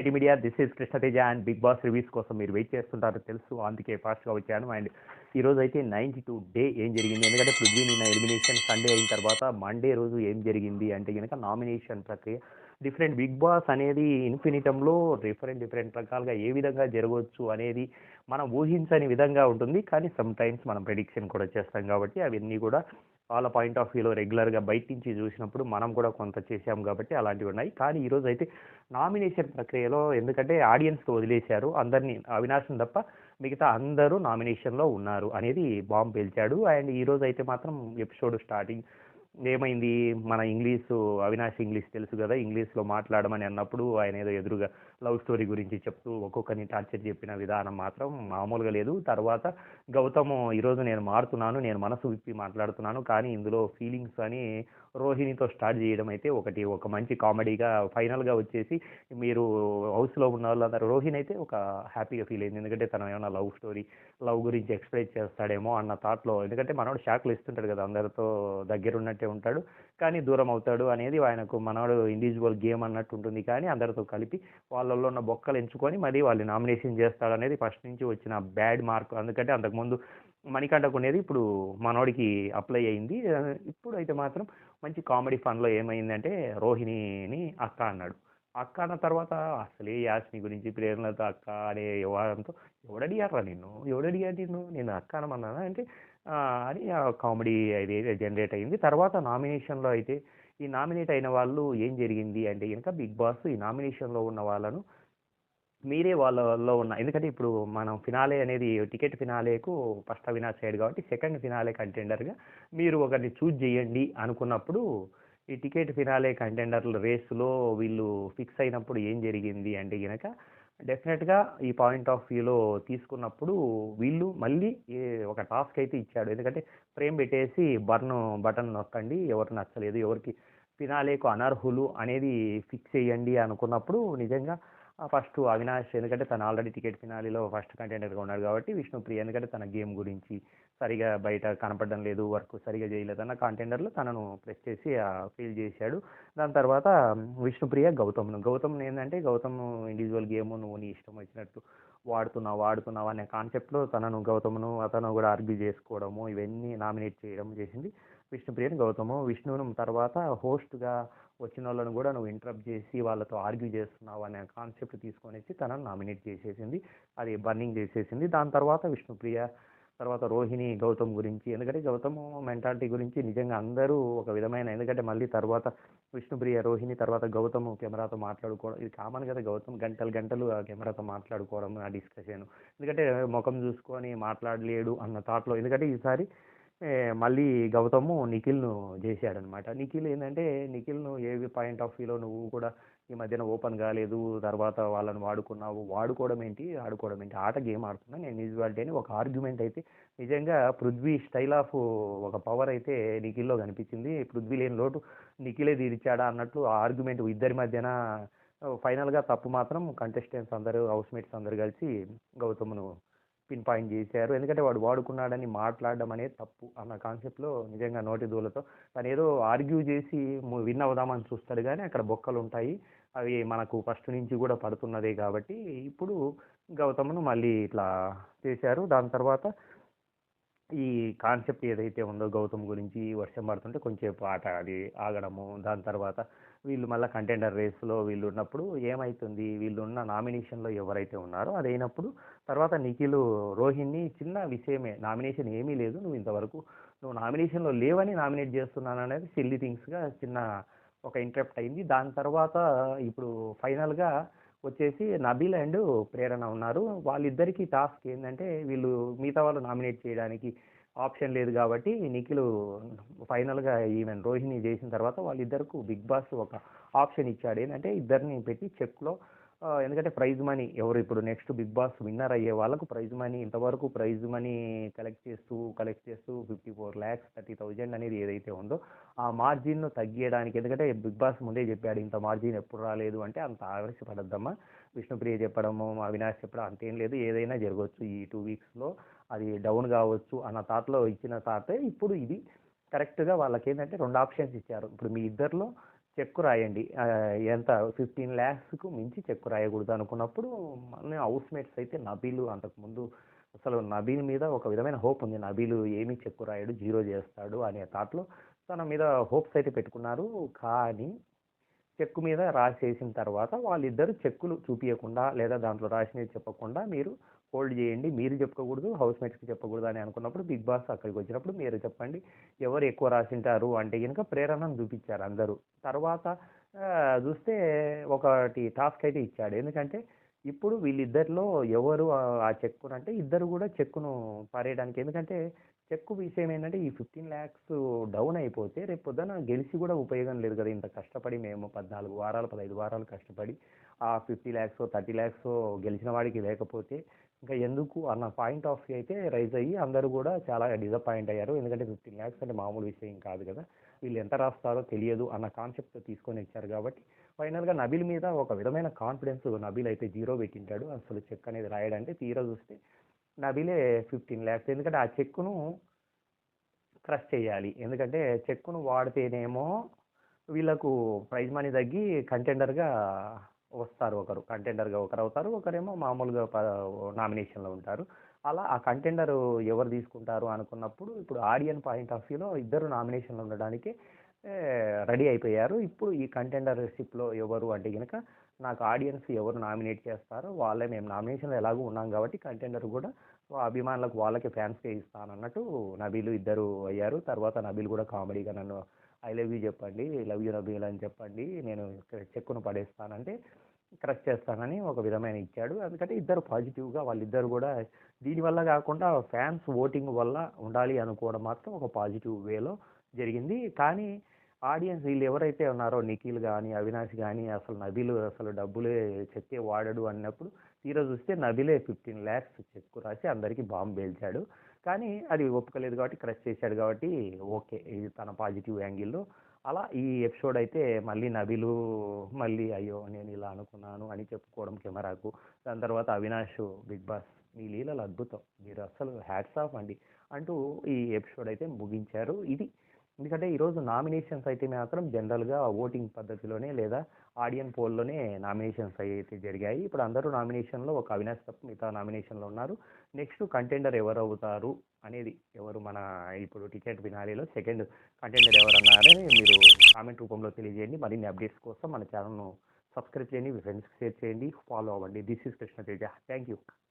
IT media this is Krishna Teja and Bigg Boss reviews కోసం మీరు wait చేస్తుంటారో తెలుసు. అందుకే ఫాస్ట్గా వచ్చాను. అండ్ ఈ రోజు అయితే నైన్టీ టూ డే ఏం జరిగింది? ఎందుకంటే పృథ్వీ నిన్న ఎలిమినేషన్ సండే అయిన తర్వాత మండే రోజు ఏం జరిగింది అంటే కనుక నామినేషన్ ప్రక్రియ డిఫరెంట్ బిగ్ బాస్ అనేది ఇన్ఫినిటంలో డిఫరెంట్ డిఫరెంట్ రకాలుగా ఏ విధంగా జరగవచ్చు అనేది మనం ఊహించని విధంగా ఉంటుంది. కానీ సమ్ టైమ్స్ మనం ప్రెడిక్షన్ కూడా చేస్తాం కాబట్టి అవన్నీ కూడా వాళ్ళ పాయింట్ ఆఫ్ వ్యూలో రెగ్యులర్గా బయట నుంచి చూసినప్పుడు మనం కూడా కొంత చేసాం కాబట్టి అలాంటివి ఉన్నాయి. కానీ ఈరోజు అయితే నామినేషన్ ప్రక్రియలో ఎందుకంటే ఆడియన్స్కి వదిలేశారు. అందరినీ అవినాశం తప్ప మిగతా అందరూ నామినేషన్లో ఉన్నారు అనేది బాంబు పేల్చాడు. అండ్ ఈరోజు అయితే మాత్రం ఎపిసోడ్ స్టార్టింగ్ ఏమైంది? మన ఇంగ్లీషు అవినాష్ ఇంగ్లీష్ తెలుసు కదా ఇంగ్లీష్లో మాట్లాడమని అన్నప్పుడు ఆయన ఏదో ఎదురుగా లవ్ స్టోరీ గురించి చెప్తూ ఒక్కొక్కరిని టార్చర్ చెప్పిన విధానం మాత్రం మామూలుగా లేదు. తర్వాత గౌతమ్ ఈరోజు నేను మారుతున్నాను నేను మనసు విప్పి మాట్లాడుతున్నాను కానీ ఇందులో ఫీలింగ్స్ అని రోహిణితో స్టార్ట్ చేయడం అయితే ఒకటి ఒక మంచి కామెడీగా ఫైనల్గా వచ్చేసి మీరు హౌస్లో ఉన్న వాళ్ళందరూ రోహిణి అయితే ఒక హ్యాపీగా ఫీల్ అయింది. ఎందుకంటే తను ఏమైనా లవ్ స్టోరీ లవ్ గురించి ఎక్స్ప్రెస్ చేస్తాడేమో అన్న థాట్లో ఎందుకంటే మనోడు షాక్లు ఇస్తుంటాడు కదా అందరితో దగ్గరున్నట్టే ఉంటాడు. కానీ దూరం అవుతాడు అనేది ఆయనకు మనవాడు ఇండివిజువల్ గేమ్ అన్నట్టు ఉంటుంది. కానీ అందరితో కలిపి వాళ్ళల్లో ఉన్న బొక్కలు ఎంచుకొని మళ్ళీ వాళ్ళు నామినేషన్ చేస్తాడు అనేది ఫస్ట్ నుంచి వచ్చిన బ్యాడ్ మార్క్ ఎందుకంటే అంతకుముందు మణికంఠకు ఉండేది ఇప్పుడు మనోడికి అప్లై అయింది. ఇప్పుడు అయితే మాత్రం మంచి కామెడీ ఫన్లో ఏమైందంటే రోహిణిని అక్క అన్నాడు. అక్క అన్న తర్వాత అసలే యాస్మి గురించి ప్రేరణతో అక్క అనే వ్యవహారంతో ఎవడడిగారా నిన్ను? ఎవడడిగా నిన్ను? నేను అక్క అనమన్నానా? అంటే అని కామెడీ అది జనరేట్ అయింది. తర్వాత నామినేషన్లో అయితే ఈ నామినేట్ అయిన వాళ్ళు ఏం జరిగింది అంటే కనుక బిగ్ బాస్ ఈ నామినేషన్లో ఉన్న వాళ్ళను మీరే వాళ్ళలో ఉన్న ఎందుకంటే ఇప్పుడు మనం ఫినాలే అనేది టికెట్ ఫినాలేకు ఫస్ట్ అవినాష్ సైడ్ కాబట్టి సెకండ్ ఫినాలే కంటెండర్గా మీరు ఒకరిని చూజ్ చేయండి అనుకున్నప్పుడు ఈ టికెట్ ఫినాలే కంటెండర్ల రేసులో వీళ్ళు ఫిక్స్ అయినప్పుడు ఏం జరిగింది అంటే కనుక డెఫినెట్గా ఈ పాయింట్ ఆఫ్ వ్యూలో తీసుకున్నప్పుడు వీళ్ళు మళ్ళీ ఏ- ఒక టాస్క్ అయితే ఇచ్చాడు. ఎందుకంటే ఫ్రేమ్ పెట్టేసి బర్న్ బటన్ నొక్కండి ఎవరు నచ్చలేదు ఎవరికి ఫినాలేకు అనర్హులు అనేది ఫిక్స్ చేయండి అనుకున్నప్పుడు నిజంగా ఫస్ట్ అవినాష్ ఎందుకంటే తను ఆల్రెడీ టికెట్ ఫినాలీలో ఫస్ట్ కంటెంటర్గా ఉన్నాడు కాబట్టి విష్ణుప్రియ ఎందుకంటే తన గేమ్ గురించి సరిగా బయట కనపడడం లేదు వర్క్ సరిగా చేయలేదు అన్న కంటెండర్లో తనను ప్రెస్ చేసి ఫీల్ చేశాడు. దాని తర్వాత విష్ణుప్రియ గౌతమ్ను. గౌతమ్ ఏంటంటే గౌతమ్ ఇండివిజువల్ గేమ్ నువ్వు నీ ఇష్టం వచ్చినట్టు వాడుతున్నావు వాడుతున్నావు అనే కాన్సెప్ట్లో తనను గౌతమ్ను అతను కూడా ఆర్గ్యూ చేసుకోవడము ఇవన్నీ నామినేట్ చేయడం చేసింది విష్ణుప్రియను. గౌతము విష్ణువును తర్వాత హోస్ట్గా వచ్చిన వాళ్ళను కూడా నువ్వు ఇంటరప్ట్ చేసి వాళ్ళతో ఆర్గ్యూ చేస్తున్నావు అనే కాన్సెప్ట్ తీసుకొని వచ్చి తనను నామినేట్ చేసేసింది. అది బర్నింగ్ చేసేసింది. దాని తర్వాత విష్ణుప్రియ తర్వాత రోహిణి గౌతమ్ గురించి. ఎందుకంటే గౌతమ్ మెంటాలిటీ గురించి నిజంగా అందరూ ఒక విధమైన ఎందుకంటే మళ్ళీ తర్వాత విష్ణుప్రియ రోహిణి తర్వాత గౌతమ్ కెమెరాతో మాట్లాడుకోవడం. ఇది కామన్ కదా గౌతమ్ గంటలు గంటలు ఆ కెమెరాతో మాట్లాడుకోవడం ఆ డిస్కషన్ ఎందుకంటే ముఖం చూసుకొని మాట్లాడలేడు అన్న థాట్లో ఎందుకంటే ఈసారి మళ్ళీ గౌతము నిఖిల్ను చేశాడనమాట. నిఖిల్ ఏంటంటే నిఖిల్ను ఏ పాయింట్ ఆఫ్ వ్యూలో నువ్వు కూడా ఈ మధ్యన ఓపెన్ కాలేదు తర్వాత వాళ్ళని వాడుకున్నావు వాడుకోవడం ఏంటి ఆడుకోవడం ఏంటి ఆట గేమ్ ఆడుతున్నా నేను ఇండివిజువాలిటీ అని ఒక ఆర్గ్యుమెంట్ అయితే నిజంగా పృథ్వీ స్టైల్ ఆఫ్ ఒక పవర్ అయితే నిఖిల్లో కనిపించింది. పృథ్వీ లేని లోటు నిఖిలే తీర్చాడా అన్నట్లు ఆ ఆర్గ్యుమెంట్ ఇద్దరి మధ్యన ఫైనల్గా తప్పు మాత్రం కంటెస్టెంట్స్ అందరూ హౌస్మేట్స్ అందరూ కలిసి గౌతమ్ను పిన్ పాయింట్ చేశారు. ఎందుకంటే వాడు వాడుకున్నాడని మాట్లాడడం అనేది తప్పు అన్న కాన్సెప్ట్లో నిజంగా నోటి దూలతో. తను ఏదో ఆర్గ్యూ చేసి విన్ అవుదామని చూస్తాడు కానీ అక్కడ బొక్కలు ఉంటాయి. అవి మనకు ఫస్ట్ నుంచి కూడా పడుతున్నదే కాబట్టి ఇప్పుడు గౌతమ్ను మళ్ళీ ఇట్లా చేశారు. దాని తర్వాత ఈ కాన్సెప్ట్ ఏదైతే ఉందో గౌతమ్ గురించి వర్షం పడుతుంటే కొంచెంసేపు ఆట అది ఆగడము దాని తర్వాత వీళ్ళు మళ్ళీ కంటెండర్ రేస్లో వీళ్ళు ఉన్నప్పుడు ఏమవుతుంది వీళ్ళు ఉన్న నామినేషన్లో ఎవరైతే ఉన్నారో అదైనప్పుడు తర్వాత నిఖిల్ రోహిణి చిన్న విషయమే నామినేషన్ ఏమీ లేదు. నువ్వు ఇంతవరకు నువ్వు నామినేషన్లో లేవని నామినేట్ చేస్తున్నాను అనేది సిల్లీ థింగ్స్గా చిన్న ఒక ఇంటరప్ట్ అయింది. దాని తర్వాత ఇప్పుడు ఫైనల్గా వచ్చేసి నబీల్ అండ్ ప్రేరణ ఉన్నారు. వాళ్ళిద్దరికీ టాస్క్ ఏంటంటే వీళ్ళు మిగతా వాళ్ళు నామినేట్ చేయడానికి ఆప్షన్ లేదు కాబట్టి నిఖిల్ ఫైనల్గా ఈవెన్ రోహిణి చేసిన తర్వాత వాళ్ళిద్దరికి బిగ్ బాస్ ఒక ఆప్షన్ ఇచ్చాడు. ఏంటంటే ఇద్దరిని పెట్టి చెక్లో ఎందుకంటే ప్రైజ్ మనీ ఎవరు ఇప్పుడు నెక్స్ట్ బిగ్ బాస్ విన్నర్ అయ్యే వాళ్ళకు ప్రైజ్ మనీ ఇంతవరకు ప్రైజ్ మనీ కలెక్ట్ చేస్తూ కలెక్ట్ చేస్తూ fifty four lakhs thirty thousand అనేది ఏదైతే ఉందో ఆ మార్జిన్ను తగ్గియడానికి ఎందుకంటే బిగ్ బాస్ ముందే చెప్పాడు ఇంత మార్జిన్ ఎప్పుడు రాలేదు అంటే అంత ఆవేశపడద్దమ్మా. విష్ణుప్రియ చెప్పడము అవినాష్ చెప్పడం అంతేం లేదు. ఏదైనా జరగవచ్చు ఈ టూ వీక్స్లో అది డౌన్ కావచ్చు అన్న తాతలో ఇచ్చిన తాతే ఇప్పుడు ఇది. కరెక్ట్గా వాళ్ళకి ఏంటంటే రెండు ఆప్షన్స్ ఇచ్చారు. ఇప్పుడు మీ ఇద్దరిలో చెక్కు రాయండి. ఎంత? ఫిఫ్టీన్ ల్యాక్స్కు మించి చెక్కు రాయకూడదు అనుకున్నప్పుడు మన హౌస్ మేట్స్ అయితే నబీలు అంతకుముందు అసలు నబీల్ మీద ఒక విధమైన హోప్ ఉంది. నబీలు ఏమీ చెక్కు రాయడు జీరో చేస్తాడు అనే థాట్లో తన మీద హోప్స్ అయితే పెట్టుకున్నారు. కానీ చెక్కు మీద రాసేసిన తర్వాత వాళ్ళిద్దరు చెక్కులు చూపించకుండా లేదా దాంట్లో రాసినవి చెప్పకుండా మీరు హోల్డ్ చేయండి. మీరు చెప్పకూడదు హౌస్ మేట్స్కి చెప్పకూడదు అని అనుకున్నప్పుడు బిగ్ బాస్ అక్కడికి వచ్చినప్పుడు మీరు చెప్పండి. ఎవరు ఎక్కువ రాసింటారు అంటే కనుక ప్రేరణను చూపించారు అందరూ. తర్వాత చూస్తే ఒకటి టాస్క్ అయితే ఇచ్చాడు. ఎందుకంటే ఇప్పుడు వీళ్ళిద్దరిలో ఎవరు ఆ- ఆ చెక్కును అంటే ఇద్దరు కూడా చెక్కును పారేయడానికి. ఎందుకంటే చెక్కు విషయం ఏంటంటే ఈ ఫిఫ్టీన్ ల్యాక్స్ డౌన్ అయిపోతే రేపు పొద్దున గెలిచి కూడా ఉపయోగం లేదు కదా. ఇంత కష్టపడి మేము పద్నాలుగు వారాలు పదహైదు వారాలు కష్టపడి ఆ ఫిఫ్టీ ల్యాక్స్ థర్టీ ల్యాక్స్ గెలిచిన వాడికి లేకపోతే ఇంకా ఎందుకు అన్న పాయింట్ ఆఫ్ వ్యూ అయితే రైజ్ అయ్యి అందరూ కూడా చాలా డిసప్పాయింట్ అయ్యారు. ఎందుకంటే ఫిఫ్టీన్ ల్యాక్స్ అంటే మామూలు విషయం కాదు కదా. వీళ్ళు ఎంత రాస్తారో తెలియదు అన్న కాన్సెప్ట్ తీసుకొని ఇచ్చారు కాబట్టి ఫైనల్గా నబిల్ మీద ఒక విధమైన కాన్ఫిడెన్స్ నబిల్ అయితే జీరో పెట్టింటాడు. అసలు చెక్ అనేది రాయడంటే తీరా చూస్తే నబిలే ఫిఫ్టీన్ ల్యాక్స్ ఎందుకంటే ఆ చెక్కును క్రష్ చేయాలి. ఎందుకంటే చెక్కును వాడితేనేమో వీళ్ళకు ప్రైజ్ మనీ తగ్గి కంటెండర్గా వస్తారు ఒకరు కంటెండర్గా ఒకరు అవుతారు ఒకరేమో మామూలుగా నామినేషన్లో ఉంటారు. అలా ఆ కంటెండర్ ఎవరు తీసుకుంటారు అనుకున్నప్పుడు ఇప్పుడు ఆడియన్ పాయింట్ ఆఫ్ వ్యూలో ఇద్దరు నామినేషన్లో ఉండడానికి రెడీ అయిపోయారు. ఇప్పుడు ఈ కంటెండర్షిప్లో ఎవరు అంటే కనుక నాకు ఆడియన్స్ ఎవరు నామినేట్ చేస్తారో వాళ్ళే మేము నామినేషన్లో ఎలాగో ఉన్నాం కాబట్టి కంటెండర్ కూడా అభిమానులకు వాళ్ళకి ఫ్యాన్స్కే ఇస్తానన్నట్టు నబీలు ఇద్దరు అయ్యారు. తర్వాత నబీలు కూడా కామెడీగా నన్ను ఐ లవ్ యూ చెప్పండి లవ్ యూ నబీల్ అని చెప్పండి నేను చెక్కును పడేస్తానంటే క్రష్ చేస్తానని ఒక విధమైన ఇచ్చాడు. ఎందుకంటే ఇద్దరు పాజిటివ్గా వాళ్ళిద్దరు కూడా దీనివల్ల కాకుండా ఫ్యాన్స్ ఓటింగ్ వల్ల ఉండాలి అనుకోవడం మాత్రం ఒక పాజిటివ్ వేలో జరిగింది. కానీ ఆడియన్స్ వీళ్ళు ఎవరైతే ఉన్నారో నిఖిల్ కానీ అవినాష్ కానీ అసలు నబీలు అసలు డబ్బులే చెక్కే వాడడు అన్నప్పుడు ఈరోజు చూస్తే నబిలే ఫిఫ్టీన్ ల్యాక్స్ చెక్కు రాసి అందరికీ బాంబు పేల్చాడు. కానీ అది ఒప్పుకోలేదు కాబట్టి క్రష్ చేశాడు కాబట్టి ఓకే ఇది తన పాజిటివ్ యాంగిల్లో. అలా ఈ ఎపిసోడ్ అయితే మళ్ళీ నబిలు మళ్ళీ అయ్యో నేను ఇలా అనుకున్నాను అని చెప్పుకోవడం కెమెరాకు. దాని తర్వాత అవినాష్ బిగ్ బాస్ మీ లీలలు అద్భుతం. మీరు అసలు హ్యాట్స్ ఆఫ్ అండి అంటూ ఈ ఎపిసోడ్ అయితే ముగించారు. ఇది ఎందుకంటే ఈరోజు నామినేషన్స్ అయితే మాత్రం జనరల్గా ఓటింగ్ పద్ధతిలోనే లేదా ఆడియన్ పోల్లోనే నామినేషన్స్ అయితే జరిగాయి. ఇప్పుడు అందరూ నామినేషన్లో ఒక అవినాష్ తప్ప మిగతా నామినేషన్లో ఉన్నారు. నెక్స్ట్ కంటెండర్ ఎవరు అవుతారు అనేది ఎవరు మన ఇప్పుడు టికెట్ ఫినాలీలో సెకండ్ కంటెండర్ ఎవరు అన్నారని మీరు కామెంట్ రూపంలో తెలియజేయండి. మరిన్ని అప్డేట్స్ కోసం మన ఛానల్ను సబ్స్క్రైబ్ చేయండి మీ ఫ్రెండ్స్కి షేర్ చేయండి ఫాలో అవ్వండి. This is Krishna Teja thank you